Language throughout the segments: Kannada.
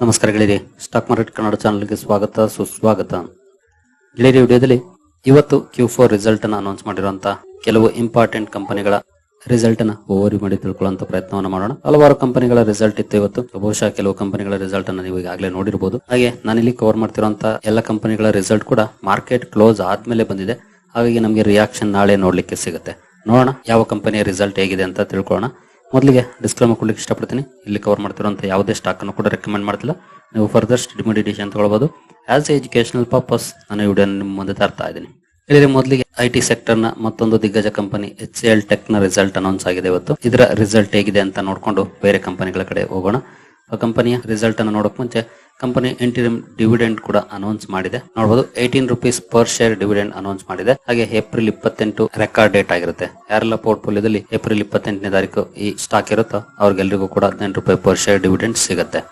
ನಮಸ್ಕಾರ ಗೆಳೆಯರಿ. ಸ್ಟಾಕ್ ಮಾರ್ಕೆಟ್ ಕನ್ನಡ ಚಾನಲ್ಗೆ ಸ್ವಾಗತ, ಸುಸ್ವಾಗತ. ಗೆಳೆಯರಿ, ವಿಡಿಯೋದಲ್ಲಿ ಇವತ್ತು ಕ್ಯೂ ಫೋರ್ ರಿಸಲ್ಟ್ ಅನ್ನು ಅನೌನ್ಸ್ ಮಾಡಿರುವಂತಹ ಕೆಲವು ಇಂಪಾರ್ಟೆಂಟ್ ಕಂಪನಿಗಳ ರಿಸಲ್ಟ್ ಅನ್ನ ಓವರಿ ಮಾಡಿ ತಿಳ್ಕೊಳ್ಳುವಂತ ಪ್ರಯತ್ನವನ್ನು ಮಾಡೋಣ. ಹಲವಾರು ಕಂಪನಿಗಳ ರಿಸಲ್ಟ್ ಇತ್ತು ಇವತ್ತು. ಬಹುಶಃ ಕೆಲವು ಕಂಪನಿಗಳ ರಿಸಲ್ಟ್ ಅನ್ನ ನೀವು ಈಗಾಗಲೇ ನೋಡಿರಬಹುದು ಹಾಗೆ ನಾನಿಲ್ಲಿ ಕವರ್ ಮಾಡ್ತಿರುವಂತಹ ಎಲ್ಲ ಕಂಪನಿಗಳ ರಿಸಲ್ಟ್ ಕೂಡ ಮಾರ್ಕೆಟ್ ಕ್ಲೋಸ್ ಆದ್ಮೇಲೆ ಬಂದಿದೆ. ಹಾಗಾಗಿ ನಮಗೆ ರಿಯಾಕ್ಷನ್ ನಾಳೆ ನೋಡ್ಲಿಕ್ಕೆ ಸಿಗುತ್ತೆ. ನೋಡೋಣ ಯಾವ ಕಂಪನಿಯ ರಿಸಲ್ಟ್ ಹೇಗಿದೆ ಅಂತ ತಿಳ್ಕೊಳ್ಳೋಣ. ಮೊದಲಿಗೆ ಡಿಸ್ಕ್ಲೇಮರ್ ಕೊಡ್ಲಿಕ್ಕೆ ಇಷ್ಟಪಡ್ತೀನಿ. ಇಲ್ಲಿ ಕವರ್ ಮಾಡ್ತಿರುವಂತ ಯಾವುದೇ ಸ್ಟಾಕ್ ಅನ್ನು ಕೂಡ ರೆಕಮೆಂಡ್ ಮಾಡ್ತಿಲ್ಲ. ನೀವು ಫರ್ದರ್ ಸ್ಟಡಿ ತಗೊಳ್ಬಹುದು ಆಸ್ ಎ ಎಜುಕೇಶನಲ್ ಪರ್ಪಸ್ ನಾನು ವಿಡಿಯೋ ನಿಮ್ಮ ಮುಂದೆ ತರ್ತಾ ಇದ್ದೀನಿ. ಇಲ್ಲಿ ಮೊದಲಿಗೆ ಐ ಟಿ ಸೆಕ್ಟರ್ನ ಮತ್ತೊಂದು ದಿಗ್ಗಜ ಕಂಪನಿ ಎಚ್ ಎಲ್ ಟೆಕ್ನ ರಿಸಲ್ಟ್ ಅನೌನ್ಸ್ ಆಗಿದೆ ಇವತ್ತು. ಇದರ ರಿಸಲ್ಟ್ ಹೇಗಿದೆ ಅಂತ ನೋಡ್ಕೊಂಡು ಬೇರೆ ಕಂಪನಿಗಳ ಕಡೆ ಹೋಗೋಣ. ಕಂಪನಿಯ ರಿಸಲ್ಟ್ ಅನ್ನು ನೋಡಕ್ ಮುಂಚೆ ಕಂಪನಿ ಇಂಟಿರಿಮ್ ಡಿವಿಡೆಂಡ್ ಕೂಡ ಅನೌನ್ಸ್ ಮಾಡಿದೆ. ನೋಡಬಹುದು eighteen rupees per share dividend announce ಮಾಡಿದೆ. ಹಾಗೆ ಏಪ್ರಿಲ್ ಇಪ್ಪತ್ತೆಂಟು ರೆಕಾರ್ಡ್ ಡೇಟ್ ಆಗಿರುತ್ತೆ. ಯಾರೆಲ್ಲ ಪೋರ್ಟ್ಫೋಲಿಯೋದಲ್ಲಿ ಏಪ್ರಿಲ್ ಇಪ್ಪತ್ತೆಂಟನೇ ತಾರೀಕು ಈ ಸ್ಟಾಕ್ ಇರುತ್ತೋ ಅವ್ರಿಗೆಲ್ಲರಿಗೂ ಕೂಡ ಹದಿನೆಂಟು ರೂಪಾಯಿ ಪರ್ ಶೇರ್ ಡಿವಿಡೆಂಡ್ ಸಿಗುತ್ತೆ.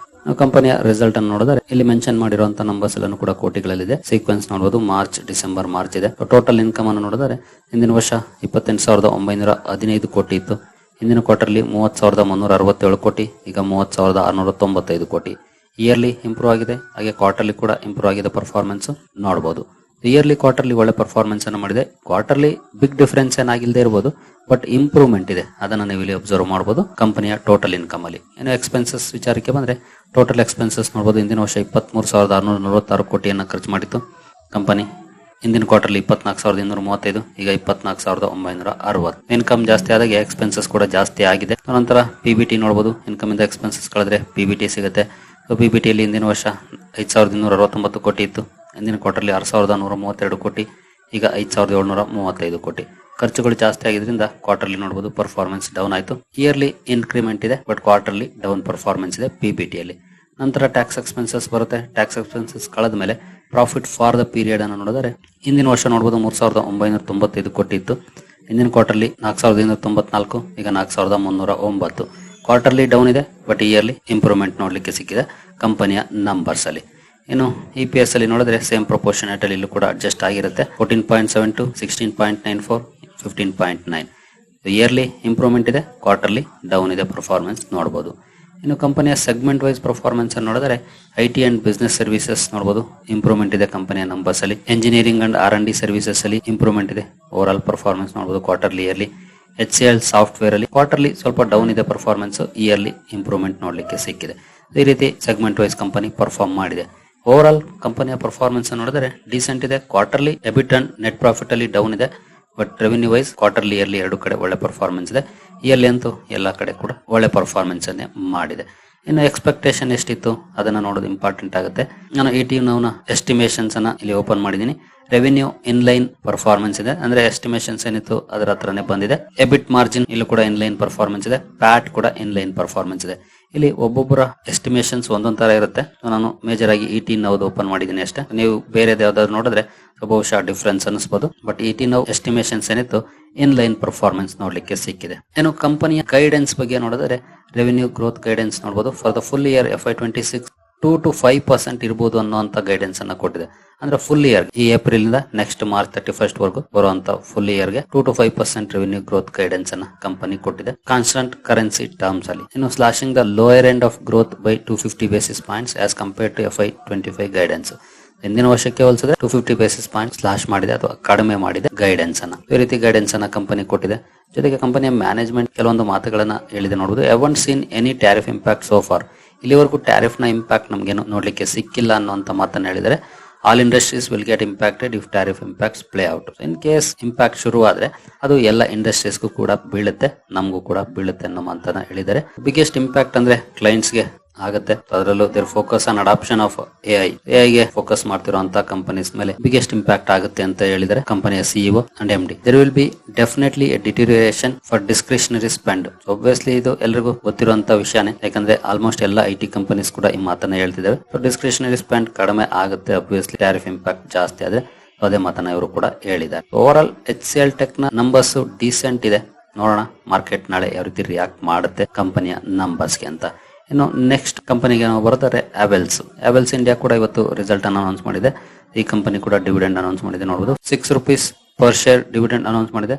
ಕಂಪನಿಯ ರಿಸಲ್ಟ್ ಅನ್ನು ನೋಡಿದ್ರೆ ಇಲ್ಲಿ ಮೆನ್ಷನ್ ಮಾಡಿರುವಂತಹ ನಂಬರ್ಸ್ ಎಲ್ಲಾನು ಕೂಡ ಕೋಟಿಗಳಲ್ಲಿದೆ. ಸೀಕ್ವೆನ್ಸ್ ನೋಡಬಹುದು ಮಾರ್ಚ್ ಡಿಸೆಂಬರ್ ಮಾರ್ಚ್ ಇದೆ. ಟೋಟಲ್ ಇನ್ಕಮ್ ಅನ್ನು ನೋಡಿದರೆ ಹಿಂದಿನ ವರ್ಷ ಇಪ್ಪತ್ತೆಂಟು ಸಾವಿರದ ಒಂಬೈನೂರ ಹದಿನೈದು ಕೋಟಿ ಇತ್ತು. ಹಿಂದಿನ ಕ್ವಾರ್ಟರ್ಲಿ ಮೂವತ್ತು ಸಾವಿರದ ಮುನ್ನೂರ ಅರವತ್ತೇಳು ಕೋಟಿ, ಈಗ ಮೂವತ್ತು ಸಾವಿರದ ಆರುನೂರ ತೊಂಬತ್ತೈದು ಕೋಟಿ. ಇಯರ್ಲಿ ಇಂಪ್ರೂವ್ ಆಗಿದೆ. ಹಾಗೆ ಕ್ವಾರ್ಟರ್ಲಿ ಕೂಡ ಇಂಪ್ರೂವ್ ಆಗಿದೆ ಪರ್ಫಾರ್ಮೆನ್ಸ್ ನೋಡಬಹುದು ಇಯರ್ಲಿ ಕ್ವಾರ್ಟರ್ಲಿ ಒಳ್ಳೆ ಪರ್ಫಾರ್ಮೆನ್ಸ್ ಅನ್ನು ಮಾಡಿದೆ. ಕ್ವಾರ್ಟರ್ಲಿ ಬಿಗ್ ಡಿಫರೆನ್ಸ್ ಏನಾಗಿಲ್ಲದೆ ಇರಬಹುದು ಬಟ್ ಇಂಪ್ರೂವ್ಮೆಂಟ್ ಇದೆ. ಅದನ್ನು ನೀವು ಇಲ್ಲಿ ಅಬ್ಸರ್ವ್ ಮಾಡಬಹುದು ಕಂಪನಿಯ ಟೋಟಲ್ ಇನ್ಕಮ್ ಅಲ್ಲಿ. ಏನು ಎಕ್ಸ್ಪೆನ್ಸಸ್ ವಿಚಾರಕ್ಕೆ ಬಂದ್ರೆ ಟೋಟಲ್ ಎಕ್ಸ್ಪೆನ್ಸಸ್ ನೋಡಬಹುದು ಹಿಂದಿನ ವರ್ಷ ಇಪ್ಪತ್ಮೂರು ಸಾವಿರದ ಆರುನೂರ ನಲವತ್ತಾರು ಕೋಟಿಯನ್ನು ಖರ್ಚು ಮಾಡಿತ್ತು ಕಂಪನಿ ಹಿಂದಿನ ಕ್ವಾರ್ಟರ್ಲಿ ಇಪ್ಪತ್ನಾಲ್ಕು ಸಾವಿರದ ಇನ್ನೂರ ಮೂವತ್ತೈದು, ಈಗ ಇಪ್ಪತ್ನಾಲ್ಕು ಸಾವಿರದ ಒಂಬೈನೂರ ಅರವತ್ತು. ಇನ್ಕಮ್ ಜಾಸ್ತಿ ಆದಾಗ ಎಕ್ಸ್ಪೆನ್ಸಸ್ ಕೂಡ ಜಾಸ್ತಿ ಆಗಿದೆ. ನಂತರ ಪಿ ಬಿ ಟಿ ನೋಡಬಹುದು ಇನ್ಕಮ್ ಇಂದ ಎಕ್ಸ್ಪೆನ್ಸಸ್ ಕಳೆದ್ರೆ ಪಿ ಬಿ ಟಿ ಸಿಗುತ್ತೆ. ಪಿ ಬಿ ಟಿಯಲ್ಲಿ ಹಿಂದಿನ ವರ್ಷ ಐದು ಸಾವಿರದ ಇನ್ನೂರ ಅರವತ್ತೊಂಬತ್ತು ಕೋಟಿ ಇತ್ತು. ಹಿಂದಿನ ಕ್ವಾರ್ಟರ್ಲಿ ಆರು ಸಾವಿರದ ನೂರ ಮೂವತ್ತೆರಡು ಕೋಟಿ, ಈಗ ಐದು ಸಾವಿರದ ಏಳ್ನೂರ ಮೂವತ್ತೈದು ಕೋಟಿ. ಖರ್ಚುಗಳು ಜಾಸ್ತಿ ಆಗಿದ್ರಿಂದ ಕ್ವಾರ್ಟರ್ಲಿ ನೋಡಬಹುದು ಪರ್ಫಾರ್ಮೆನ್ಸ್ ಡೌನ್ ಆಯಿತು. ಇಯರ್ಲಿ ಇನ್ಕ್ರಿಮೆಂಟ್ ಇದೆ ಬಟ್ ಕ್ವಾರ್ಟರ್ಲಿ ಡೌನ್ ಪರ್ಫಾರ್ಮೆನ್ಸ್ ಇದೆ ಪಿ ಬಿ ಟಿಯಲ್ಲಿ ನಂತರ ಟ್ಯಾಕ್ಸ್ ಎಕ್ಸ್ಪೆನ್ಸಸ್ ಬರುತ್ತೆ. ಟ್ಯಾಕ್ಸ್ ಎಕ್ಸ್ಪೆನ್ಸಸ್ ಕಳೆದ ಮೇಲೆ ಪ್ರಾಫಿಟ್ ಫಾರ್ ದ ಪೀರಿಯಡ್ ಅನ್ನು ನೋಡಿದರೆ, ಹಿಂದಿನ ವರ್ಷ ನೋಡಬಹುದು ಮೂರು ಸಾವಿರದ ಒಂಬೈನೂರ ತೊಂಬತ್ತೈದು ಕೊಟ್ಟಿತ್ತು ಹಿಂದಿನ ಕ್ವಾರ್ಟರ್ಲಿ ನಾಲ್ಕು ಸಾವಿರದ ಇನ್ನೂರ ತೊಂಬತ್ನಾಲ್ಕು, ಈಗ ನಾಲ್ಕು ಸಾವಿರದ ಮುನ್ನೂರ ಒಂಬತ್ತು. ಕ್ವಾರ್ಟರ್ಲಿ ಡೌನ್ ಇದೆ ಬಟ್ ಇಯರ್ಲಿ ಇಂಪ್ರೂವ್ಮೆಂಟ್ ನೋಡಲಿಕ್ಕೆ ಸಿಕ್ಕಿದೆ ಕಂಪನಿಯ ನಂಬರ್ಸ್ ಅಲ್ಲಿ. ಇನ್ನು ಇ ಪಿ ಎಸ್ ಅಲ್ಲಿ ನೋಡಿದ್ರೆ ಸೇಮ್ ಪ್ರಪೋರ್ಷನೇಟ್ ಅಲ್ಲಿ ಇಲ್ಲೂ ಕೂಡ ಅಡ್ಜಸ್ಟ್ ಆಗಿರುತ್ತೆ. Fourteen point seven to sixteen point nine four fifteen point nine yearly improvement ಇದೆ ಕ್ವಾರ್ಟರ್ಲಿ ಡೌನ್ ಇದೆ ಪರ್ಫಾರ್ಮೆನ್ಸ್ ನೋಡಬಹುದು ಇನ್ನು ಕಂಪನಿಯ ಸೆಗ್ಮೆಂಟ್ ವೈಸ್ ಪರ್ಫಾರ್ಮೆನ್ಸ್ ಅನ್ನು ನೋಡಿದ್ರೆ I T and business services ನೋಡಬಹುದು ಇಂಪ್ರೂವ್ಮೆಂಟ್ ಇದೆ ಕಂಪನಿಯ ನಂಬರ್ಸ್ ಅಲ್ಲಿ. Engineering and R and D services ಅಲ್ಲಿ ಇಂಪ್ರೂವ್ಮೆಂಟ್ ಇದೆ. ಓವರ್ ಆಲ್ ಪರ್ಫಾರ್ಮೆನ್ಸ್ ನೋಡಬಹುದು quarterly yearly H C L software ಅಲ್ಲಿ ಕ್ವಾರ್ಟರ್ಲಿ ಸ್ವಲ್ಪ ಡೌನ್ ಇದೆ ಪರ್ಫಾರ್ಮೆನ್ಸ್ ಇಯರ್ಲಿ ಇಂಪ್ರೂವ್ಮೆಂಟ್ ನೋಡಲಿಕ್ಕೆ ಸಿಕ್ಕಿದೆ. ಈ ರೀತಿ ಸೆಗ್ಮೆಂಟ್ ವೈಸ್ ಕಂಪನಿ ಪರ್ಫಾರ್ಮ್ ಮಾಡಿದೆ. ಓವರ್ ಆಲ್ ಕಂಪನಿಯ ಪರ್ಫಾರ್ಮೆನ್ಸ್ ನೋಡಿದ್ರೆ ಡೀಸೆಂಟ್ ಇದೆ. Quarterly EBIT and net profit ಅಲ್ಲಿ ಡೌನ್ ಇದೆ. But revenue wise quarterly yearly ಎರಡು ಕಡೆ ಒಳ್ಳೆ ಪರ್ಫಾರ್ಮೆನ್ಸ್ ಇದೆ. ಇಯರ್ಲಿ ಅಂತೂ ಎಲ್ಲ ಕಡೆ ಕೂಡ ಒಳ್ಳೆ ಪರ್ಫಾರ್ಮೆನ್ಸ್ ಅನ್ನೇ ಮಾಡಿದೆ. ಇನ್ನು ಎಕ್ಸ್ಪೆಕ್ಟೇಷನ್ ಎಷ್ಟಿತ್ತು ಅದನ್ನ ನೋಡೋದು ಇಂಪಾರ್ಟೆಂಟ್ ಆಗುತ್ತೆ. ನಾನು ಈ ಟಿ ನವನ ಎಸ್ಟಿಮೇಷನ್ಸ್ ಅನ್ನ ಇಲ್ಲಿ ಓಪನ್ ಮಾಡಿದ್ದೀನಿ. ರೆವಿನ್ಯೂ ಇನ್ ಲೈನ್ ಪರ್ಫಾರ್ಮೆನ್ಸ್ ಇದೆ. ಅಂದ್ರೆ ಎಸ್ಟಿಮೇಷನ್ಸ್ ಏನಿತ್ತು ಅದರ ಹತ್ರನೇ ಬಂದಿದೆ. ಎಬಿಟ್ ಮಾರ್ಜಿನ್ ಇಲ್ಲೂ ಕೂಡ ಇನ್ ಲೈನ್ ಪರ್ಫಾರ್ಮೆನ್ಸ್ ಇದೆ ಪ್ಯಾಟ್ ಕೂಡ ಇನ್ ಲೈನ್ ಪರ್ಫಾರ್ಮೆನ್ಸ್ ಇದೆ. ಇಲ್ಲಿ ಒಬ್ಬೊಬ್ಬರ ಎಸ್ಟಿಮೇಷನ್ಸ್ ಒಂದೊಂದ್ ತರ ಇರುತ್ತೆ. ನಾನು ಮೇಜರ್ ಆಗಿ ಇ ಟಿ ನೌದು ಓಪನ್ ಮಾಡಿದ್ದೀನಿ ಅಷ್ಟೇ. ನೀವು ಬೇರೆ ಯಾವ್ದಾದ್ರು ನೋಡಿದ್ರೆ ಬಹುಶಃ difference ಅನಿಸ್ಬೋದು but E T Now estimations ಏನಿತ್ತು ಇನ್ ಲೈನ್ ಪರ್ಫಾರ್ಮೆನ್ಸ್ ನೋಡ್ಲಿಕ್ಕೆ ಸಿಕ್ಕಿದೆ. ಏನು ಕಂಪನಿಯ ಗೈಡೆನ್ಸ್ ಬಗ್ಗೆ ನೋಡಿದ್ರೆ ರೆವಿನ್ಯೂ ಗ್ರೋತ್ ಗೈಡೆನ್ಸ್ ನೋಡಬಹುದು for the full year F Y twenty six two to five percent ಇರಬಹುದು ಅನ್ನುವಂತ ಗೈಡೆನ್ಸ್ ಅನ್ನ ಕೊಟ್ಟಿದೆ. ಅಂದ್ರೆ ಫುಲ್ ಇಯರ್ ಈ ಏಪ್ರಿಲ್ ಇಂದ ನೆಕ್ಸ್ಟ್ ಮಾರ್ಚ್ ತರ್ಟಿ ಫಸ್ಟ್ ವರೆಗೂ ಬರುವಂತ ಫುಲ್ ಇಯರ್ಗೆ two to five percent revenue growth guidance ಅನ್ನ ಕಂಪನಿ ಕೊಟ್ಟಿದೆ. ಕಾನ್ಸ್ಟಂಟ್ ಕರೆನ್ಸಿ ಟರ್ಮ್ಸ್ ಅಲ್ಲಿ. ಇನ್ನು slashing the lower end of growth by two fifty basis points as compare to F Y twenty five guidance ಹಿಂದಿನ ವರ್ಷಕ್ಕೆ ಹೋಲಿಸಿದ್ರೆ two fifty basis point slash ಮಾಡಿದೆ ಅಥವಾ ಕಡಿಮೆ ಮಾಡಿದೆ ಗೈಡೆನ್ಸ್ ಅನ್ನ. ಈ ರೀತಿ ಗೈಡೆನ್ಸ್ ಅನ್ನ ಕಂಪನಿ ಕೊಟ್ಟಿದೆ. ಜೊತೆಗೆ ಕಂಪನಿಯ ಮ್ಯಾನೇಜ್ಮೆಂಟ್ ಕೆಲವೊಂದು ಮಾತುಗಳನ್ನ ಹೇಳಿದೆ ನೋಡಬಹುದು even seen any tariff impact so far ಇಲ್ಲಿವರೆಗೂ ಟ್ಯಾರಿಫ್ನ ಇಂಪ್ಯಾಕ್ಟ್ ನಮಗೇನು ನೋಡ್ಲಿಕ್ಕೆ ಸಿಕ್ಕಿಲ್ಲ ಅನ್ನುವಂತ ಮಾತನ್ನ ಹೇಳಿದರೆ all industries will get impacted if tariff impacts play out in case impact ಶುರು ಆದ್ರೆ ಅದು ಎಲ್ಲ ಇಂಡಸ್ಟ್ರೀಸ್ಗೂ ಕೂಡ ಬೀಳುತ್ತೆ, ನಮಗೂ ಕೂಡ ಬೀಳುತ್ತೆ ಅನ್ನೋ ಮಾತನ್ನ ಹೇಳಿದರೆ ಬಿಗ್ಗೆಸ್ಟ್ ಇಂಪ್ಯಾಕ್ಟ್ ಅಂದ್ರೆ ಕ್ಲೈಂಟ್ಸ್ಗೆ ಆಗುತ್ತೆ. ಅದರಲ್ಲೂ their focus on adoption of A I A ಐಗೆ focus ಮಾಡ್ತಿರುವಂತಹ ಕಂಪನೀಸ್ ಮೇಲೆ ಬಿಗ್ಗೆಸ್ಟ್ ಇಂಪ್ಯಾಕ್ಟ್ ಆಗುತ್ತೆ ಅಂತ ಹೇಳಿದರೆ ಕಂಪನಿಯ CEO and M D there will be definitely a deterioration for discretionary spend obviously ಇದು ಎಲ್ಲರಿಗೂ ಗೊತ್ತಿರುವಂತ ವಿಷಯನೇ. ಯಾಕಂದ್ರೆ ಆಲ್ಮೋಸ್ಟ್ ಎಲ್ಲ ಐ ಟಿ ಕಂಪನೀಸ್ ಕೂಡ ಈ ಮಾತನ್ನ ಹೇಳ್ತಿದ್ದಾವೆ. ಸೊ ಡಿಸ್ಕ್ರಿಷನರಿ ಸ್ಪೆಂಡ್ ಕಡಿಮೆ ಆಗುತ್ತೆ ಒಬ್ವಿಯಸ್ಲಿ ಟ್ಯಾರಿಫ್ ಇಂಪ್ಯಾಕ್ಟ್ ಜಾಸ್ತಿ ಆದ್ರೆ. ಅದೇ ಮಾತನ್ನ ಇವರು ಕೂಡ ಹೇಳಿದ್ದಾರೆ. Over all H C L ಟೆಕ್ನ ನಂಬರ್ಸ್ ಡೀಸೆಂಟ್ ಇದೆ. ನೋಡೋಣ ಮಾರ್ಕೆಟ್ ನಾಳೆ ಯಾವ ರೀತಿ ರಿಯಾಕ್ಟ್ ಮಾಡುತ್ತೆ ಕಂಪನಿಯ ನಂಬರ್ಸ್ಗೆ ಅಂತ. ಇನ್ನು ನೆಕ್ಸ್ಟ್ ಕಂಪನಿಗೆ ನಾವು ಬರ್ತಾರೆ ಅವೆಲ್ಸ್ ಆವೆಲ್ಸ್ ಇಂಡಿಯಾ ಕೂಡ ಇವತ್ತು ರಿಸಲ್ಟ್ ಅನ್ನು ಅನೌನ್ಸ್ ಮಾಡಿದೆ. ಈ ಕಂಪನಿ ಕೂಡ ಡಿವಿಡೆಂಡ್ ಅನೌನ್ಸ್ ಮಾಡಿದೆ ನೋಡಬಹುದು six rupees per share dividend announce ಮಾಡಿದೆ.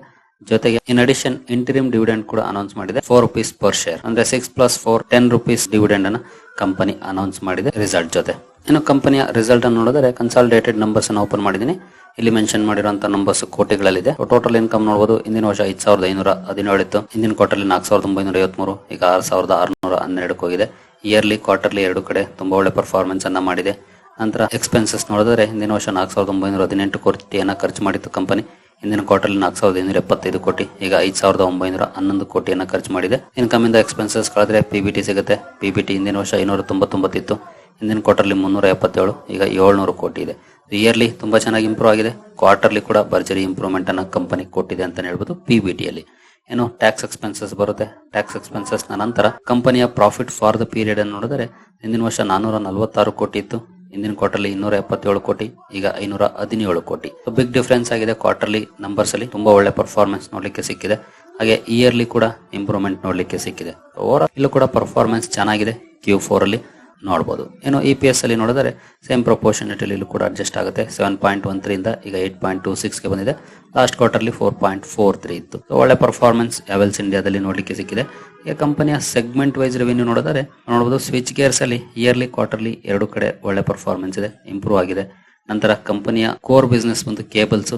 ಜೊತೆಗೆ ಇನ್ ಅಡಿಷನ್ ಇಂಟರಿಮ್ ಡಿವಿಡೆಂಡ್ ಕೂಡ ಅನೌನ್ಸ್ ಮಾಡಿದೆ. ಫೋರ್ ರುಪೀಸ್ ಪರ್ ಶೇರ್ ಅಂದ್ರೆ six plus four ten rupees dividend ಅನ್ನ ಕಂಪನಿ ಅನೌನ್ಸ್ ಮಾಡಿದೆ ರಿಸಲ್ಟ್ ಜೊತೆ. ಇನ್ನು ಕಂಪನಿಯ ರಿಸಲ್ಟ್ ಅನ್ನು ನೋಡಿದ್ರೆ ಕನ್ಸಾಲಿಡೇಟೆಡ್ ನಂಬರ್ಸ್ ಅನ್ನು ಓಪನ್ ಮಾಡಿದೀನಿ ಇಲ್ಲಿ ಮೆನ್ಷನ್ ಮಾಡಿರುವಂತಹ ನಂಬರ್ಸ್ ಕೋಟಿಗಳಲ್ಲಿದೆ. ಟೋಟಲ್ ಇನ್ಕಮ್ ನೋಡಬಹುದು ಇಂದಿನ ವರ್ಷ ಐದ್ ಸಾವಿರದ ಐನೂರ ಹದಿನೇಳು ಇತ್ತು. ಇಂದಿನ ಕ್ವಾರ್ಟರ್ಲಿ ನಾಲ್ಕು ಸಾವಿರದ ಒಂಬೈನೂರ ಐವತ್ಮೂರು, ಈಗ ಆರು ಸಾವಿರದ ಆರುನೂರ ಹನ್ನೆರಡಕ್ಕೆ ಹೋಗಿದೆ. ಇಯರ್ಲಿ ಕ್ವಾರ್ಟರ್ಲಿ ಎರಡು ಕಡೆ ತುಂಬಾ ಒಳ್ಳೆ ಪರ್ಫಾರ್ಮೆನ್ಸ್ ಅನ್ನ ಮಾಡಿದೆ. ನಂತರ ಎಕ್ಸ್ಪೆನ್ಸಸ್ ನೋಡಿದ್ರೆ, ಹಿಂದಿನ ವರ್ಷ ನಾಲ್ಕು ಸಾವಿರದ ಒಂಬೈನೂರ ಹದಿನೆಂಟು ಕೋಟಿಯನ್ನ ಖರ್ಚು ಮಾಡಿತ್ತು ಕಂಪನಿ ಇಂದಿನ ಕ್ವಾರ್ಟರ್ಲಿ ನಾಲ್ಕು ಸಾವಿರದ ಇನ್ನೂರ ಎಪ್ಪತ್ತೈದು ಕೋಟಿ, ಈಗ ಐದು ಸಾವಿರದ ಒಂಬೈನೂರ ಹನ್ನೊಂದು ಕೋಟಿಯನ್ನು ಖರ್ಚು ಮಾಡಿದೆ. ಇನ್ಕಮ್ ಇಂದ ಎಕ್ಸ್ಪೆನ್ಸಸ್ ಕಳೆದ್ರೆ ಪಿಬಿಟಿ ಸಿಗುತ್ತೆ. ಪಿಬಿಟಿ ಹಿಂದಿನ ವರ್ಷ ಐನೂರ ತೊಂಬತ್ತೊಂಬತ್ತಿತ್ತು ಹಿಂದಿನ ಕ್ವಾರ್ಟರ್ಲಿ ಮುನ್ನೂರ ಎಪ್ಪತ್ತೇಳು ಈಗ ಏಳ್ನೂರು ಕೋಟಿ ಇದೆ. ಇಯರ್ಲಿ ತುಂಬಾ ಚೆನ್ನಾಗಿ ಇಂಪ್ರೂವ್ ಆಗಿದೆ. ಕ್ವಾರ್ಟರ್ಲಿ ಕೂಡ ಭರ್ಜರಿ ಇಂಪ್ರೂವ್ಮೆಂಟ್ ಅನ್ನ ಕಂಪನಿ ಕೊಟ್ಟಿದೆ ಅಂತ ಹೇಳ್ಬೋದು ಪಿಬಿಟಿಯಲ್ಲಿ ಏನು ಟ್ಯಾಕ್ಸ್ ಎಕ್ಸ್ಪೆನ್ಸಸ್ ಬರುತ್ತೆ. ಟ್ಯಾಕ್ಸ್ ಎಕ್ಸ್ಪೆನ್ಸಸ್ನ ನಂತರ ಕಂಪನಿಯ ಪ್ರಾಫಿಟ್ ಫಾರ್ ದ ಪೀರಿಯಡ್ ಅನ್ನು ನೋಡಿದರೆ ಹಿಂದಿನ ವರ್ಷ ನಾನೂರ ನಲವತ್ತಾರು ಕೋಟಿ ಇತ್ತು. ಹಿಂದಿನ ಕ್ವಾರ್ಟರ್ಲಿ ಇನ್ನೂರ ಎಪ್ಪತ್ತೇಳು ಕೋಟಿ, ಈಗ ಐನೂರ ಹದಿನೇಳು ಕೋಟಿ. ಬಿಗ್ ಡಿಫ್ರೆನ್ಸ್ ಆಗಿದೆ ಕ್ವಾರ್ಟರ್ಲಿ ನಂಬರ್ಸ್ ಅಲ್ಲಿ. ತುಂಬಾ ಒಳ್ಳೆ ಪರ್ಫಾರ್ಮೆನ್ಸ್ ನೋಡ್ಲಿಕ್ಕೆ ಸಿಕ್ಕಿದೆ. ಹಾಗೆ ಇಯರ್ಲಿ ಕೂಡ ಇಂಪ್ರೂವ್ಮೆಂಟ್ ನೋಡ್ಲಿಕ್ಕೆ ಸಿಕ್ಕಿದೆ. ಓವರ್ ಇಲ್ಲೂ ಕೂಡ ಪರ್ಫಾರ್ಮೆನ್ಸ್ ಚೆನ್ನಾಗಿದೆ ಕ್ಯೂ ಫೋರ್ ಅಲ್ಲಿ. ನೋಡಬಹುದು ಏನು ಇ ಪಿ ಎಸ್ ಅಲ್ಲಿ ನೋಡಿದರೆ ಸೇಮ್ ಪ್ರಪೋರ್ಷನಿಟಿಲಿ ಇಲ್ಲೂ ಕೂಡ ಅಡ್ಜಸ್ಟ್ ಆಗುತ್ತೆ. ಸೆವೆನ್ ಪಾಯಿಂಟ್ ಒನ್ ತ್ರೀಯಿಂದ ಈಗ ಏಟ್ ಪಾಯಿಂಟ್ ಟು ಸಿಕ್ಸ್ಗೆ ಬಂದಿದೆ. Last quarterly four point four three ಇತ್ತು. ಒಳ್ಳೆ ಪರ್ಫಾರ್ಮೆನ್ಸ್ ಎವೆಲ್ಸ್ ಇಂಡಿಯಾದಲ್ಲಿ ನೋಡಲಿಕ್ಕೆ ಸಿಕ್ಕಿದೆ. ಈ ಕಂಪನಿಯ ಸೆಗ್ಮೆಂಟ್ ವೈಸ್ ರೆವೆನ್ಯೂ ನೋಡಿದರೆ ನೋಡಬಹುದು ಸ್ವಿಚ್ ಗೇರ್ಸ್ ಅಲ್ಲಿ ಇಯರ್ಲಿ ಕ್ವಾರ್ಟರ್ಲಿ ಎರಡು ಕಡೆ ಒಳ್ಳೆ ಪರ್ಫಾರ್ಮೆನ್ಸ್ ಇದೆ. ಇಂಪ್ರೂವ್ ಆಗಿದೆ. ನಂತರ ಕಂಪನಿಯ ಕೋರ್ ಬಿಸ್ನೆಸ್ ಬಂದು ಕೇಬಲ್ಸ್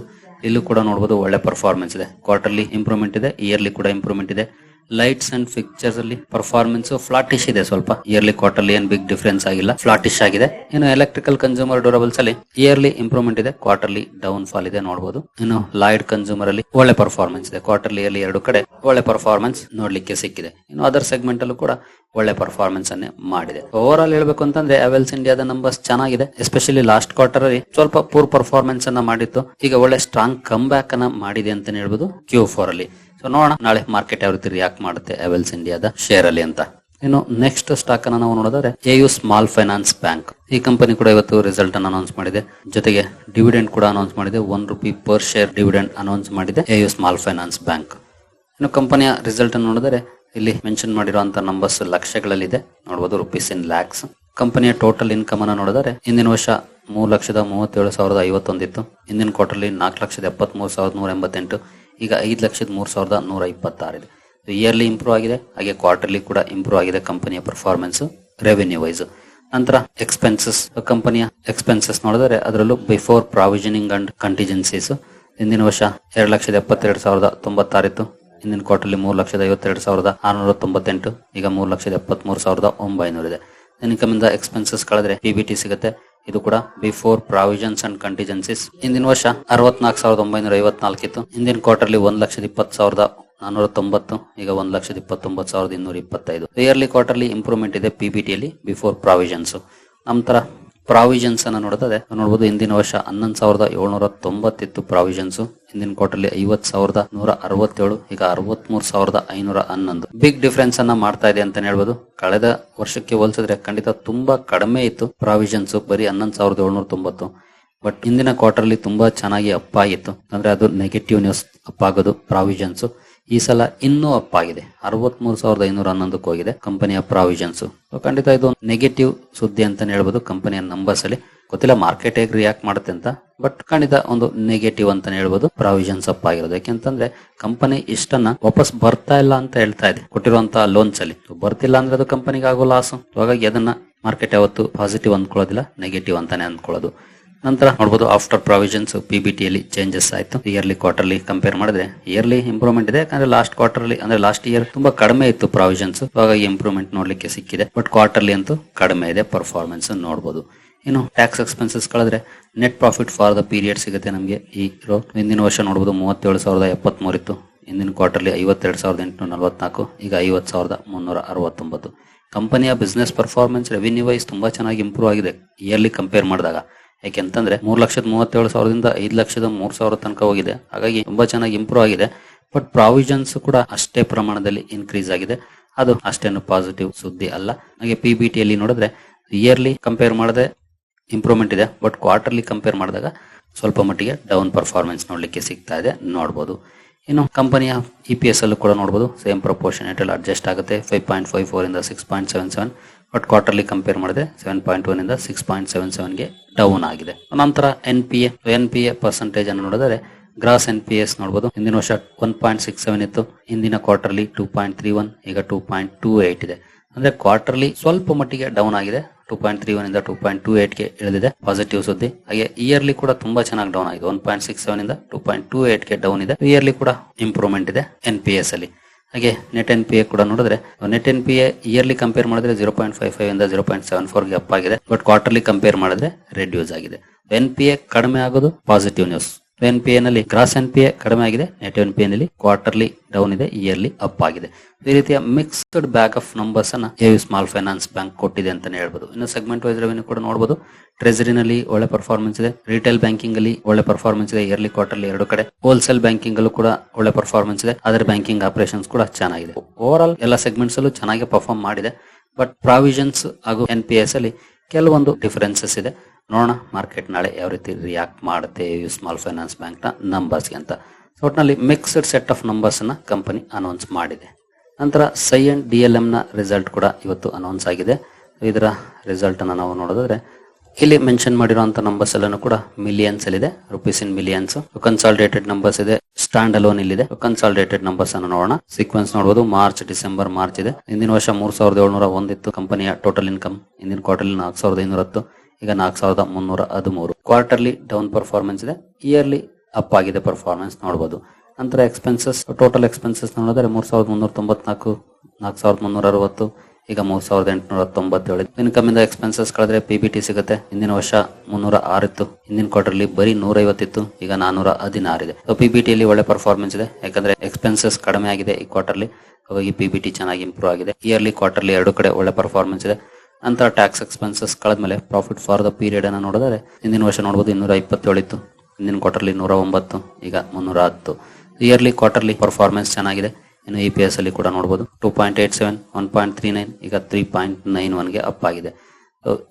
ಇಲ್ಲೂ ಕೂಡ ನೋಡಬಹುದು ಒಳ್ಳೆ ಪರ್ಫಾರ್ಮೆನ್ಸ್ ಇದೆ. ಕ್ವಾರ್ಟರ್ಲಿ ಇಂಪ್ರೂವ್ಮೆಂಟ್ ಇದೆ. ಇಯರ್ಲಿ ಕೂಡ ಇಂಪ್ರೂವ್ಮೆಂಟ್ ಇದೆ. ಲೈಟ್ಸ್ ಅಂಡ್ ಫಿಕ್ಚರ್ಸ್ ಅಲ್ಲಿ ಪರ್ಫಾರ್ಮೆನ್ಸ್ ಫ್ಲಾಟಿಶ್ ಇದೆ ಸ್ವಲ್ಪ. ಇಯರ್ಲಿ ಕ್ವಾರ್ಟರ್ಲಿ ಏನ್ ಬಿಗ್ ಡಿಫರೆನ್ಸ್ ಆಗಿಲ್ಲ. ಫ್ಲಾಟಿಶ್ ಆಗಿದೆ. ಇನ್ನು ಎಲೆಕ್ಟ್ರಿಕಲ್ ಕನ್ಸ್ಯೂಮರ್ ಡ್ಯೂರಬಲ್ಸ್ ಅಲ್ಲಿ ಇಯರ್ಲಿ ಇಂಪ್ರೂವ್ಮೆಂಟ್ ಇದೆ. ಕ್ವಾರ್ಟರ್ಲಿ ಡೌನ್ ಫಾಲ್ ಇದೆ ನೋಡಬಹುದು ಇನ್ನು ಲಾಯ್ಡ್ ಕನ್ಸ್ಯೂಮರ್ ಅಲ್ಲಿ ಒಳ್ಳೆ ಪರ್ಫಾರ್ಮೆನ್ಸ್ ಇದೆ. ಕ್ವಾರ್ಟರ್ಲಿ ಅಲ್ಲಿ ಎರಡು ಕಡೆ ಒಳ್ಳೆ ಪರ್ಫಾರ್ಮೆನ್ಸ್ ನೋಡ್ಲಿಕ್ಕೆ ಸಿಕ್ಕಿದೆ. ಇನ್ನು ಅದರ್ ಸೆಗ್ಮೆಂಟ್ ಅಲ್ಲೂ ಕೂಡ ಒಳ್ಳೆ ಪರ್ಫಾರ್ಮೆನ್ಸ್ ಅನ್ನೇ ಮಾಡಿದೆ. ಓವರ್ ಆಲ್ ಹೇಳ್ಬೇಕು ಅಂತಂದ್ರೆ ಅವೆಲ್ಸ್ ಇಂಡಿಯಾದ ನಂಬರ್ಸ್ ಚೆನ್ನಾಗಿದೆ. ಎಸ್ಪೆಷಲಿ ಲಾಸ್ಟ್ ಕ್ವಾರ್ಟರ್ ಅಲ್ಲಿ ಸ್ವಲ್ಪ ಪೂರ್ ಪರ್ಫಾರ್ಮೆನ್ಸ್ ಅನ್ನ ಮಾಡಿತ್ತು. ಈಗ ಒಳ್ಳೆ ಸ್ಟ್ರಾಂಗ್ ಕಮ್ ಬ್ಯಾಕ್ ಅನ್ನ ಮಾಡಿದೆ ಅಂತ ಹೇಳ್ಬೋದು. ಕ್ಯೂ ಫೋರ್ ಅಲ್ಲಿ. ಸೊ ನೋಡೋಣ. ನಾಳೆ ಮಾರ್ಕೆಟ್ ಯಾವ ರೀತಿ ರಿಯಾಕ್ಟ್ ಮಾಡುತ್ತೆ ಅವೆಲ್ಸ್ ಇಂಡಿಯಾದ ಶೇರ್ ಅಲ್ಲಿ ಅಂತ. ಇನ್ನು ನೆಕ್ಸ್ಟ್ ಸ್ಟಾಕ್ ಅನ್ನ ನಾವು ನೋಡಿದ್ರೆ A U small finance bank ಈ ಕಂಪನಿ ಕೂಡ ಇವತ್ತು ರಿಸಲ್ಟ್ ಅನ್ನು ಅನೌನ್ಸ್ ಮಾಡಿದೆ. ಜೊತೆಗೆ ಡಿವಿಡೆಂಡ್ ಕೂಡ ಅನೌನ್ಸ್ ಮಾಡಿದೆ. One rupee per share dividend announce ಮಾಡಿದೆ A U small finance bank ಇನ್ನು ಕಂಪನಿಯ ರಿಸಲ್ಟ್ ಅನ್ನು ನೋಡಿದರೆ ಇಲ್ಲಿ ಮೆನ್ಷನ್ ಮಾಡಿರುವಂತಹ ನಂಬರ್ಸ್ ಲಕ್ಷಗಳಲ್ಲಿದೆ. ನೋಡಬಹುದು ರುಪೀಸ್ ಇನ್ ಲ್ಯಾಕ್ಸ್ ಕಂಪನಿಯ ಟೋಟಲ್ ಇನ್ಕಮ್ ಅನ್ನು ನೋಡಿದರೆ ಇಂದಿನ ವರ್ಷ ಮೂರು ಲಕ್ಷದ ಮೂವತ್ತೇಳು ಸಾವಿರದ ಐವತ್ತೊಂದಿತ್ತು. ಇಂದಿನ ಕ್ವಾರ್ಟರ್ಲಿ ನಾಲ್ಕು ಲಕ್ಷದ ಎಪ್ಪತ್ಮೂರು ಸಾವಿರದ ನೂರ ಎಂಬತ್ತೆಂಟು. ಈಗ ಐದು ಲಕ್ಷದ ಮೂರು ಸಾವಿರದ ನೂರ ಇಪ್ಪತ್ತಾರಿದೆ ಇಯರ್ಲಿ ಇಂಪ್ರೂವ್ ಆಗಿದೆ. ಹಾಗೆ ಕ್ವಾರ್ಟರ್ಲಿ ಕೂಡ ಇಂಪ್ರೂವ್ ಆಗಿದೆ ಕಂಪನಿಯ ಪರ್ಫಾರ್ಮೆನ್ಸ್ ರೆವೆನ್ಯೂ ವೈಸ್ ನಂತರ ಎಕ್ಸ್ಪೆನ್ಸಸ್ ಕಂಪನಿಯ ಎಕ್ಸ್ಪೆನ್ಸಸ್ ನೋಡಿದರೆ ಅದರಲ್ಲೂ ಬಿಫೋರ್ ಪ್ರಾವಿಜನಿಂಗ್ ಅಂಡ್ ಕಂಟಿಜೆನ್ಸೀಸ್ ಹಿಂದಿನ ವರ್ಷ ಎರಡು ಲಕ್ಷದ ಎಪ್ಪತ್ತೆರಡು ಸಾವಿರದ ತೊಂಬತ್ತಾರಿತ್ತು ಹಿಂದಿನ ಕ್ವಾರ್ಟರ್ಲಿ ಮೂರು ಲಕ್ಷದ ಐವತ್ತೆರಡು ಸಾವಿರದ ಆರುನೂರ ತೊಂಬತ್ತೆಂಟು. ಈಗ ಮೂರು ಲಕ್ಷದ ಎಪ್ಪತ್ಮೂರು ಸಾವಿರದ ಒಂಬೈನೂರ ಇದೆ. ಇನ್ಕಮ್ ಇಂದ ಎಕ್ಸ್ಪೆನ್ಸಸ್ ಕಳೆದ್ರೆ ಟಿ ಸಿಗುತ್ತೆ. ಇದು ಕೂಡ ಬಿಫೋರ್ ಪ್ರಾವಿಷನ್ಸ್ ಅಂಡ್ ಕಂಟಿಜೆನ್ಸಿಸ್ ಹಿಂದಿನ ವರ್ಷ ಅರವತ್ನಾಲ್ಕು ಸಾವಿರದ ಒಂಬೈನೂರ ಐವತ್ನಾಲ್ಕು ಇತ್ತು ಹಿಂದಿನ ಕ್ವಾರ್ಟರ್ಲಿ ಒಂದ್ ಲಕ್ಷದ ಇಪ್ಪತ್ತು ಸಾವಿರದ ನಾನೂರ ತೊಂಬತ್ತು, ಈಗ ಒಂದ್ ಲಕ್ಷದ ಇಪ್ಪತ್ತೊಂಬತ್ತು ಸಾವಿರದ ಇನ್ನೂರ ಇಪ್ಪತ್ತೈದು. ಇಯರ್ಲಿ ಕ್ವಾರ್ಟರ್ಲಿ ಇಂಪ್ರೂವ್ಮೆಂಟ್ ಇದೆ ಪಿಬಿಟಿಯಲ್ಲಿ ಬಿಫೋರ್ ಪ್ರಾವಿಷನ್ಸ್ ನಂತರ ಪ್ರಾವಿಷನ್ಸ್ ಅನ್ನ ನೋಡಿದ್ರೆ ನೋಡಬಹುದು ಹಿಂದಿನ ವರ್ಷ ಹನ್ನೊಂದು ಸಾವಿರದ ಏಳ್ನೂರ ತೊಂಬತ್ತಿತ್ತು ಪ್ರಾವಿಷನ್ಸ್. ಹಿಂದಿನ ಕ್ವಾರ್ಟರ್ಲಿ ಐವತ್ ಸಾವಿರದ ನೂರ ಅರವತ್ತೇಳು, ಈಗ ಅರವತ್ಮೂರು ಸಾವಿರದ ಐನೂರ ಹನ್ನೊಂದು. ಬಿಗ್ ಡಿಫರೆನ್ಸ್ ಅನ್ನ ಮಾಡ್ತಾ ಇದೆ ಅಂತ ಹೇಳ್ಬೋದು. ಕಳೆದ ವರ್ಷಕ್ಕೆ ಹೋಲಿಸಿದ್ರೆ ಖಂಡಿತ ತುಂಬಾ ಕಡಿಮೆ ಇತ್ತು ಪ್ರಾವಿಷನ್ಸ್, ಬರೀ ಹನ್ನೊಂದು ಸಾವಿರದ ಏಳ್ನೂರ ತೊಂಬತ್ತು. ಬಟ್ ಹಿಂದಿನ ಕ್ವಾರ್ಟರ್ಲಿ ತುಂಬಾ ಚೆನ್ನಾಗಿ ಅಪ್ ಆಗಿತ್ತು. ಅಂದ್ರೆ ಅದು ನೆಗೆಟಿವ್ ನ್ಯೂಸ್ ಅಪ್ ಆಗೋದು ಪ್ರಾವಿಷನ್ಸ್. ಈ ಸಲ ಇನ್ನೂ ಅಪ್ ಆಗಿದೆ. ಅರವತ್ಮೂರು ಸಾವಿರದ ಐನೂರ ಹನ್ನೊಂದಕ್ಕೆ ಹೋಗಿದೆ ಕಂಪನಿಯ ಪ್ರಾವಿಷನ್ಸ್ ಖಂಡಿತ ಇದು ನೆಗೆಟಿವ್ ಸುದ್ದಿ ಅಂತಾನೆ ಹೇಳ್ಬೋದು. ಕಂಪನಿಯ ನಂಬರ್ಸ್ ಅಲ್ಲಿ ಗೊತ್ತಿಲ್ಲ ಮಾರ್ಕೆಟ್ ಹೇಗೆ ರಿಯಾಕ್ಟ್ ಮಾಡುತ್ತೆ ಅಂತ. ಬಟ್ ಖಂಡಿತ ಒಂದು ನೆಗೆಟಿವ್ ಅಂತಾನೆ ಹೇಳ್ಬೋದು. ಪ್ರಾವಿಷನ್ಸ್ ಅಪ್ ಆಗಿರೋದು. ಯಾಕೆಂತಂದ್ರೆ ಕಂಪನಿ ಇಷ್ಟನ್ನ ವಾಪಸ್ ಬರ್ತಾ ಇಲ್ಲ ಅಂತ ಹೇಳ್ತಾ ಇದೆ ಕೊಟ್ಟಿರುವಂತಹ ಲೋನ್ಸ್ ಅಲ್ಲಿ. ಬರ್ತಿಲ್ಲ ಅಂದ್ರೆ ಅದು ಕಂಪನಿಗೆ ಆಗೋ ಲಾಸ್ ಹಾಗಾಗಿ ಅದನ್ನ ಮಾರ್ಕೆಟ್ ಯಾವತ್ತು ಪಾಸಿಟಿವ್ ಅಂದ್ಕೊಳ್ಳೋದಿಲ್ಲ ನೆಗೆಟಿವ್ ಅಂತಾನೆ ಅಂದ್ಕೊಳ್ಳೋದು. ನಂತರ ನೋಡಬಹುದು ಆಫ್ಟರ್ ಪ್ರಾವಿಷನ್ಸ್ ಪಿಬಿಟಿಯಲ್ಲಿ ಚೇಂಜಸ್ ಆಯ್ತು. ಇಯರ್ಲಿ ಕ್ವಾರ್ಟರ್ಲಿ ಕಂಪೇರ್ ಮಾಡಿದ್ರೆ ಇಯರ್ಲಿ ಇಂಪ್ರೂವ್ಮೆಂಟ್ ಇದೆ. ಯಾಕಂದ್ರೆ ಲಾಸ್ಟ್ ಕ್ವಾರ್ಟರ್ಲಿ ಅಂದ್ರೆ ಲಾಸ್ಟ್ ಇಯರ್ ತುಂಬಾ ಕಡಿಮೆ ಇತ್ತು ಪ್ರಾವಿಷನ್ಸ್ ಇವಾಗ ಇಂಪ್ರೂವ್ಮೆಂಟ್ ನೋಡ್ಲಿಕ್ಕೆ ಸಿಕ್ಕಿದೆ. ಬಟ್ ಕ್ವಾರ್ಟರ್ಲಿ ಅಂತೂ ಕಡಿಮೆ ಇದೆ ಪರ್ಫಾರ್ಮೆನ್ಸ್ ನೋಡಬಹುದು ಇನ್ನು ಟ್ಯಾಕ್ಸ್ ಎಕ್ಸ್ಪೆನ್ಸಸ್ ಕಳೆದ್ರೆ net profit for the period ಸಿಗುತ್ತೆ ನಮಗೆ. ಈ ಹಿಂದಿನ ವರ್ಷ ನೋಡಬಹುದು ಮೂವತ್ತೇಳು ಸಾವಿರದ ಎಪ್ಪತ್ಮೂರು ಇತ್ತು. ಹಿಂದಿನ ಕ್ವಾರ್ಟರ್ಲಿ ಐವತ್ತೆರಡು ಸಾವಿರದ ಎಂಟುನೂರ ನಲವತ್ನಾಲ್ಕು, ಈಗ ಐವತ್ತು ಸಾವಿರದ ಮುನ್ನೂರ ಅರವತ್ತೊಂಬತ್ತು. ಕಂಪನಿಯ ಬಿಸ್ನೆಸ್ ಪರ್ಫಾರ್ಮೆನ್ಸ್ ರೆವಿನ್ಯೂ ವೈಸ್ ತುಂಬಾ ಚೆನ್ನಾಗಿ ಇಂಪ್ರೂವ್ ಆಗಿದೆ. ಇಯರ್ಲಿ ಕಂಪೇರ್ ಮಾಡಿದಾಗ. ಯಾಕೆಂತಂದ್ರೆ ಮೂರ್ ಲಕ್ಷದ ಮೂವತ್ತೇಳು ಸಾವಿರದಿಂದ ಐದು ಲಕ್ಷದ ಮೂರ್ ಸಾವಿರ ತನಕ ಹೋಗಿದೆ. ಹಾಗಾಗಿ ತುಂಬಾ ಚೆನ್ನಾಗಿ ಇಂಪ್ರೂವ್ ಆಗಿದೆ. ಬಟ್ ಪ್ರಾವಿಷನ್ಸ್ ಕೂಡ ಅಷ್ಟೇ ಪ್ರಮಾಣದಲ್ಲಿ ಇನ್ಕ್ರೀಸ್ ಆಗಿದೆ. ಅದು ಅಷ್ಟೇನು ಪಾಸಿಟಿವ್ ಸುದ್ದಿ ಅಲ್ಲ. ಹಾಗೆ ಪಿ ಬಿ ನೋಡಿದ್ರೆ ಇಯರ್ಲಿ ಕಂಪೇರ್ ಮಾಡದೆ ಇಂಪ್ರೂವ್ಮೆಂಟ್ ಇದೆ. ಬಟ್ ಕ್ವಾರ್ಟರ್ಲಿ ಕಂಪೇರ್ ಮಾಡಿದಾಗ ಸ್ವಲ್ಪ ಮಟ್ಟಿಗೆ ಡೌನ್ ಪರ್ಫಾರ್ಮೆನ್ಸ್ ನೋಡ್ಲಿಕ್ಕೆ ಸಿಗ್ತಾ ಇದೆ. ನೋಡಬಹುದು ಇನ್ನು ಕಂಪನಿಯ ಇ ಪಿ ಎಸ್ ಅಲ್ಲೂ ಕೂಡ ನೋಡಬಹುದು ಸೇಮ್ ಪ್ರಪೋರ್ಷನ್ ಅಲ್ಲಿ ಅಡ್ಜಸ್ಟ್ ಆಗುತ್ತೆ. ಫೈವ್ ಪಾಯಿಂಟ್ ಫೈವ್ ಫೋರ್ ಇಂದ six point seven seven but quarterly compare ಮಾಡಿದೆ ಸೆವೆನ್ ಪಾಯಿಂಟ್ ಒನ್ ಇಂದ ಸಿಕ್ಸ್ ಪಾಯಿಂಟ್ ಸೆವೆನ್ ಸೆವೆನ್ಗೆ ಡೌನ್ ಆಗಿದೆ. ನಂತರ N P N P A percentage ಅನ್ನು ನೋಡಿದರೆ ಗ್ರಾಸ್ ಎನ್ ಪಿ ಎಸ್ ನೋಡಬಹುದು ಹಿಂದಿನ ವರ್ಷ ಒನ್ ಪಾಯಿಂಟ್ ಸಿಕ್ಸ್ ಸೆವೆನ್ ಇತ್ತು, ಹಿಂದಿನ quarterly two point three one ಈಗ ಟೂ ಪಾಯಿಂಟ್ ಟೂ ಏಟ್ ಇದೆ. ಅಂದ್ರೆ ಕ್ವಾರ್ಟರ್ಲಿ ಸ್ವಲ್ಪ ಮಟ್ಟಿಗೆ ಡೌನ್ ಆಗಿದೆ ಟೂ ಪಾಯಿಂಟ್ ತ್ರೀ ಒನ್ ಇಂದ ಟೂ ಪಾಯಿಂಟ್ ಟೂ ಏಟ್ಗೆ ಇಳಿದಿದೆ ಪಾಸಿಟಿವ್ ಸುದ್ದಿ. ಹಾಗೆ ಇಯರ್ಲಿ ಕೂಡ ತುಂಬಾ ಚೆನ್ನಾಗಿ ಡೌನ್ ಆಗಿದೆ ಒನ್ ಪಾಯಿಂಟ್ ಸಿಕ್ಸ್ ಸೆವೆನ್ ಇಂದ ಟೂ ಪಾಯಿಂಟ್ ಟೂ ಏಟ್ಗೆ ಡೌನ್ ಇದೆ. ಇಯರ್ಲಿ ಕೂಡ ಇಂಪ್ರೂವ್ಮೆಂಟ್ ಇದೆ ಎನ್ ಪಿ ಎಸ್ ಅಲ್ಲಿ. ಹಾಗೆ ನೆಟ್ ಎನ್ ಪಿ ಎ ಕೂಡ ನೋಡಿದ್ರೆ net N P A yearly compare ಮಾಡಿದ್ರೆ ಜೀರೋ ಪಾಯಿಂಟ್ ಫೈವ್ ಫೈವ್ ಇಂದ ಜೀರೋ ಪಾಯಿಂಟ್ ಸೆವೆನ್ ಫೋರ್ಗೆ ಅಪ್ ಆಗಿದೆ. ಬಟ್ ಕ್ವಾರ್ಟರ್ಲಿ ಕಂಪೇರ್ ಮಾಡಿದ್ರೆ ರೆಡ್ಯೂಸ್ ಆಗಿದೆ. ಎನ್ ಪಿ ಎ ಕಡಿಮೆ ಆಗೋದು positive news N P A ನಲ್ಲಿ ಗ್ರಾಸ್ ಎನ್ ಪಿ ಎ ಕಡಿಮೆ ಆಗಿದೆ. Net N P quarterly down ಇದೆ. ಇಯರ್ಲಿ ಅಪ್ ಆಗಿದೆ. ಈ ರೀತಿಯ ಮಿಕ್ಸ್ಡ್ ಬ್ಯಾಕ್ ಆಫ್ ನಂಬರ್ಸ್ ಅನ್ನ ಎ ಸ್ಮಾಲ್ ಫೈನಾನ್ಸ್ ಬ್ಯಾಂಕ್ ಕೊಟ್ಟಿದೆ ಅಂತಾನೆ ಹೇಳ್ಬೋದು. ಇನ್ನು ಸೆಗ್ಮೆಂಟ್ ವೈಸ್ ರೆವೆನ್ಯೂ ಕೂಡ ನೋಡಬಹುದು ಟ್ರೆಜರಿನಲ್ಲಿ ಒಳ್ಳೆ ಪರ್ಫಾರ್ಮೆನ್ಸ್ ಇದೆ. ರಿಟೇಲ್ ಬ್ಯಾಂಕಿಂಗ್ ಅಲ್ಲಿ ಒಳ್ಳೆ ಪರ್ಫಾರ್ಮೆನ್ಸ್ ಇದೆ. ಇಯರ್ಲಿ ಕ್ವಾರ್ಟರ್ಲಿ ಎರಡು ಕಡೆ. ಹೋಲ್ಸೇಲ್ ಬ್ಯಾಂಕಿಂಗ್ ಅಲ್ಲೂ ಕೂಡ ಒಳ್ಳೆ ಪರ್ಫಾರ್ಮೆನ್ಸ್ ಇದೆ. ಅದರ ಬ್ಯಾಂಕಿಂಗ್ ಆಪರೇಷನ್ಸ್ ಕೂಡ ಚೆನ್ನಾಗಿದೆ. ಓವರ್ ಆಲ್ ಎಲ್ಲ ಸೆಗ್ಮೆಂಟ್ಸ್ ಅಲ್ಲೂ ಚೆನ್ನಾಗಿ ಪರ್ಫಾರ್ಮ್ ಮಾಡಿದೆ. ಬಟ್ ಪ್ರಾವಿಷನ್ಸ್ ಹಾಗೂ ಎನ್ ಪಿ ಎಸ್ ಅಲ್ಲಿ ಕೆಲವೊಂದು ಡಿಫರೆನ್ಸಸ್ ಇದೆ. ನೋಡೋಣ ಮಾರ್ಕೆಟ್ ನಾಳೆ ಯಾವ ರೀತಿ ರಿಯಾಕ್ಟ್ ಮಾಡುತ್ತೆ ಸ್ಮಾಲ್ ಫೈನಾನ್ಸ್ ಬ್ಯಾಂಕ್ನ ನಂಬರ್ಸ್ಗೆ ಅಂತ. ಒಟ್ನಲ್ಲಿ ಮಿಕ್ಸ್ಡ್ ಸೆಟ್ ಆಫ್ ನಂಬರ್ಸ್ನ ಕಂಪನಿ ಅನೌನ್ಸ್ ಮಾಡಿದೆ. ನಂತರ ಸೈ ಅಂಡ್ ಡಿ ಎಲ್ ರಿಸಲ್ಟ್ ಕೂಡ ಇವತ್ತು ಅನೌನ್ಸ್ ಆಗಿದೆ. ಇದರ ರಿಸಲ್ಟ್ ಅನ್ನ ನಾವು ನೋಡೋದಾದ್ರೆ ಇಲ್ಲಿ ಮೆನ್ಷನ್ ಮಾಡಿರುವಂತ ನಂಬರ್ಸ್ ಎಲ್ಲಾನು ಕೂಡ ಮಿಲಿಯನ್ಸ್ ಅಲ್ಲಿದೆ rupees in millions consolidated numbers ಇದೆ ಸ್ಟ್ಯಾಂಡ್ ಅಲೋನ್ ಇಲ್ಲಿದೆ ಕನ್ಸಾಲಿಡೇಟೆಡ್ ನಂಬರ್ಸ್ ಅನ್ನು ನೋಡೋಣ. ಸೀಕ್ವೆನ್ಸ್ ನೋಡಬಹುದು ಮಾರ್ಚ್ ಡಿಸೆಂಬರ್ ಮಾರ್ಚ್ ಇದೆ. ಹಿಂದಿನ ವರ್ಷ ಮೂರ್ ಸಾವಿರದ ಏಳ್ನೂರ ಒಂದಿತ್ತು ಕಂಪನಿಯ ಟೋಟಲ್ ಇನ್ಕಮ್ ಹಿಂದಿನ ಕ್ವಾರ್ಟರ್ ನಾಲ್ಕು ಸಾವಿರದ ಐನೂರ ಹತ್ತು ಈಗ ನಾಲ್ಕು ಸಾವಿರದ ಮುನ್ನೂರ ಹದಿಮೂರು. ಕ್ವಾರ್ಟರ್ಲಿ ಡೌನ್ ಪರ್ಫಾರ್ಮೆನ್ಸ್ ಇದೆ. ಇಯರ್ಲಿ ಅಪ್ ಆಗಿದೆ ಪರ್ಫಾರ್ಮೆನ್ಸ್ ನೋಡಬಹುದು ನಂತರ ಎಕ್ಸ್ಪೆನ್ಸಸ್ ಟೋಟಲ್ ಎಕ್ಸ್ಪೆನ್ಸಸ್ ನೋಡಿದ್ರೆ ಮೂರು ಸಾವಿರದ ಮುನ್ನೂರ ತೊಂಬತ್ನಾಲ್ಕು, ನಾಲ್ಕು ಸಾವಿರದ ಮುನ್ನೂರ ಅರವತ್ತು, ಈಗ ಮೂರ್ ಸಾವಿರದ ಎಂಟುನೂರ ತೊಂಬತ್ತೇಳು. ಇನ್ಕಮ್ ಇಂದ ಎಕ್ಸ್ಪೆನ್ಸಸ್ ಕಳೆದ್ರೆ ಪಿ ಬಿ ಟಿ ಸಿಗುತ್ತೆ. ಹಿಂದಿನ ವರ್ಷ ಮುನ್ನೂರ ಆರು ಇತ್ತು ಹಿಂದಿನ ಕ್ವಾರ್ಟರ್ಲಿ ಬರೀ ನೂರ ಐವತ್ತಿತ್ತು ಈಗ ನಾನೂರ ಹದಿನಾರು ಇದೆ ಪಿ ಬಿ ಟಿಯಲ್ಲಿ ಒಳ್ಳೆ ಪರ್ಫಾರ್ಮೆನ್ಸ್ ಇದೆ. ಯಾಕಂದ್ರೆ ಎಕ್ಸ್ಪೆನ್ಸಸ್ ಕಡಿಮೆ ಆಗಿದೆ ಈ ಕ್ವಾರ್ಟರ್ಲಿ ಹಾಗಾಗಿ ಪಿ ಬಿ ಟಿ ಚೆನ್ನಾಗಿ ಇಂಪ್ರೂವ್ ಆಗಿದೆ. ಇಯರ್ಲಿ ಕ್ವಾರ್ಟರ್ಲಿ ಎರಡು ಕಡೆ ಒಳ್ಳೆ ಪರ್ಫಾರ್ಮೆನ್ಸ್ ಇದೆ. ನಂತರ ಟ್ಯಾಕ್ಸ್ ಎಕ್ಸ್ಪೆನ್ಸಸ್ ಕಳೆದ್ಮೇಲೆ ಪ್ರಾಫಿಟ್ ಫಾರ್ ದ ಪೀರಿಯಡ್ ಅನ್ನ ನೋಡಿದರೆ, ಹಿಂದಿನ ವರ್ಷ ನೋಡಬಹುದು ಇನ್ನೂರ ಇಪ್ಪತ್ತೇಳು ಇತ್ತು ಹಿಂದಿನ ಕ್ವಾರ್ಟರ್ಲಿ ನೂರ ಒಂಬತ್ತು, ಈಗ ಮುನ್ನೂರ ಹತ್ತು. ಇಯರ್ಲಿ ಕ್ವಾರ್ಟರ್ಲಿ ಪರ್ಫಾರ್ಮೆನ್ಸ್ ಚೆನ್ನಾಗಿದೆ. ಇನ್ನು ಇ ಪಿ ಎಸ್ ಅಲ್ಲಿ ಕೂಡ ನೋಡಬಹುದು two point eight seven one point three nine ಈಗ ತ್ರೀ ಪಾಯಿಂಟ್ ನೈನ್ ಒನ್ಗೆ ಅಪ್ ಆಗಿದೆ.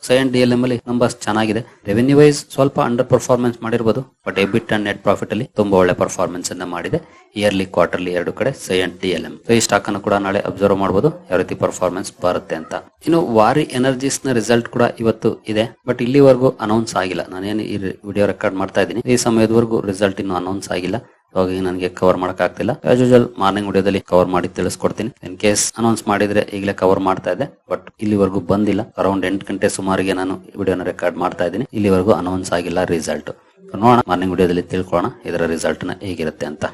ಸೆವೆನ್ ಡಿ ಎಲ್ ಎಂ ಅಲ್ಲಿ ನಂಬರ್ಸ್ ಚೆನ್ನಾಗಿದೆ. ರೆವೆನ್ಯೂ ವೈಸ್ ಸ್ವಲ್ಪ ಅಂಡರ್ ಪರ್ಫಾರ್ಮೆನ್ಸ್ ಮಾಡಿರ್ಬೋದು but EBIT and net profit ಅಲ್ಲಿ ತುಂಬಾ ಒಳ್ಳೆ ಪರ್ಫಾರ್ಮೆನ್ಸ್ ಅನ್ನ ಮಾಡಿದೆ. ಇಯರ್ಲಿ ಕ್ವಾರ್ಟರ್ಲಿ ಎರಡು ಕಡೆ ಸೆವೆನ್ ಡಿ ಎಲ್ ಈ ಸ್ಟಾಕ್ ಅನ್ನು ಕೂಡ ನಾಳೆ ಅಬ್ಸರ್ವ್ ಮಾಡಬಹುದು ಯಾವ ರೀತಿ ಪರ್ಫಾರ್ಮೆನ್ಸ್ ಬರುತ್ತೆ ಅಂತ. ಇನ್ನು ವಾರಿ ಎನರ್ಜೀಸ್ನ ರಿಸಲ್ಟ್ ಕೂಡ ಇವತ್ತು ಇದೆ ಬಟ್ ಇಲ್ಲಿವರೆಗೂ ಅನೌನ್ಸ್ ಆಗಿಲ್ಲ. ನಾನೇನು ಈ ವಿಡಿಯೋ ರೆಕಾರ್ಡ್ ಮಾಡ್ತಾ ಇದ್ದೀನಿ. ಈ ಸಮಯದವರೆಗೂ ರಿಸಲ್ಟ್ ಇನ್ನು ಅನೌನ್ಸ್ ಆಗಿಲ್ಲ. ಹಾಗಾಗಿ ನನಗೆ ಕವರ್ ಮಾಡಕ್ ಆಗ್ತಿಲ್ಲ ಆಸ್ ಯೂಶಲ್ ಮಾರ್ನಿಂಗ್ ವಿಡಿಯೋದಲ್ಲಿ ಕವರ್ ಮಾಡಿ ತಿಳಿಸ್ಕೊಡ್ತೀನಿ. ಇನ್ ಕೇಸ್ ಅನೌನ್ಸ್ ಮಾಡಿದ್ರೆ ಈಗಲೇ ಕವರ್ ಮಾಡ್ತಾ ಇದೆ ಬಟ್ ಇಲ್ಲಿವರೆಗೂ ಬಂದಿಲ್ಲ. ಅರೌಂಡ್ ಎಂಟು ಗಂಟೆ ಸುಮಾರಿಗೆ ನಾನು ವಿಡಿಯೋನ ರೆಕಾರ್ಡ್ ಮಾಡ್ತಾ ಇದ್ದೀನಿ. ಇಲ್ಲಿವರೆಗೂ ಅನೌನ್ಸ್ ಆಗಿಲ್ಲ ರಿಸಲ್ಟ್ ನೋಡೋಣ ಮಾರ್ನಿಂಗ್ ವಿಡಿಯೋದಲ್ಲಿ ತಿಳ್ಕೊಳ್ಳೋಣ ಇದರ ರಿಸಲ್ಟ್ನ ಹೇಗಿರುತ್ತೆ ಅಂತ.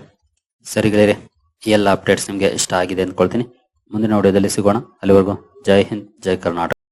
ಸರಿ ಗೆಳೆಯರೆ, ಈ ಎಲ್ಲ ಅಪ್ಡೇಟ್ಸ್ ನಿಮಗೆ ಇಷ್ಟ ಆಗಿದೆ ಅಂದ್ಕೊಳ್ತೀನಿ. ಮುಂದಿನ ವಿಡಿಯೋದಲ್ಲಿ ಸಿಗೋಣ. ಅಲ್ಲಿವರೆಗೂ ಜೈ ಹಿಂದ್, ಜೈ ಕರ್ನಾಟಕ.